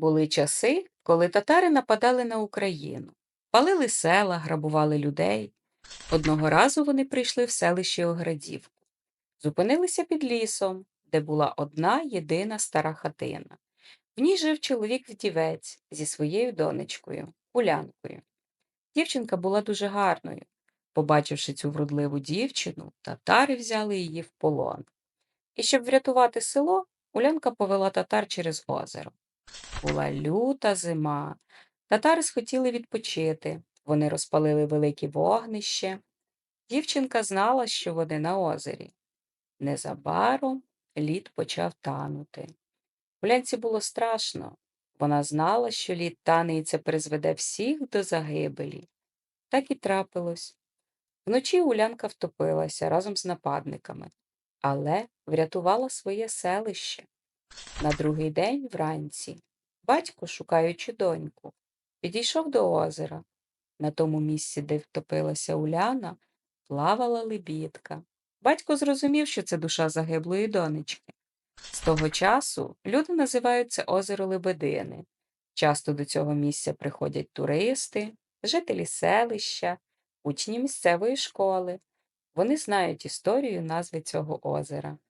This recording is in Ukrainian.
Були часи, коли татари нападали на Україну, палили села, грабували людей. Одного разу вони прийшли в селище Оградівку, зупинилися під лісом, де була одна єдина стара хатина. В ній жив чоловік-вдівець зі своєю донечкою, Улянкою. Дівчинка була дуже гарною. Побачивши цю вродливу дівчину, татари взяли її в полон. І щоб врятувати село, Улянка повела татар через озеро. Була люта зима. Татари схотіли відпочити. Вони розпалили велике вогнище. Дівчинка знала, що вони на озері. Незабаром лід почав танути. Улянці було страшно. Вона знала, що лід тане і це призведе всіх до загибелі. Так і трапилось. Вночі Улянка втопилася разом з нападниками, але врятувала своє селище. На другий день вранці батько, шукаючи доньку, підійшов до озера. На тому місці, де втопилася Уляна, плавала лебідка. Батько зрозумів, що це душа загиблої донечки. З того часу люди називають це озеро Лебедини. Часто до цього місця приходять туристи, жителі селища, учні місцевої школи. Вони знають історію назви цього озера.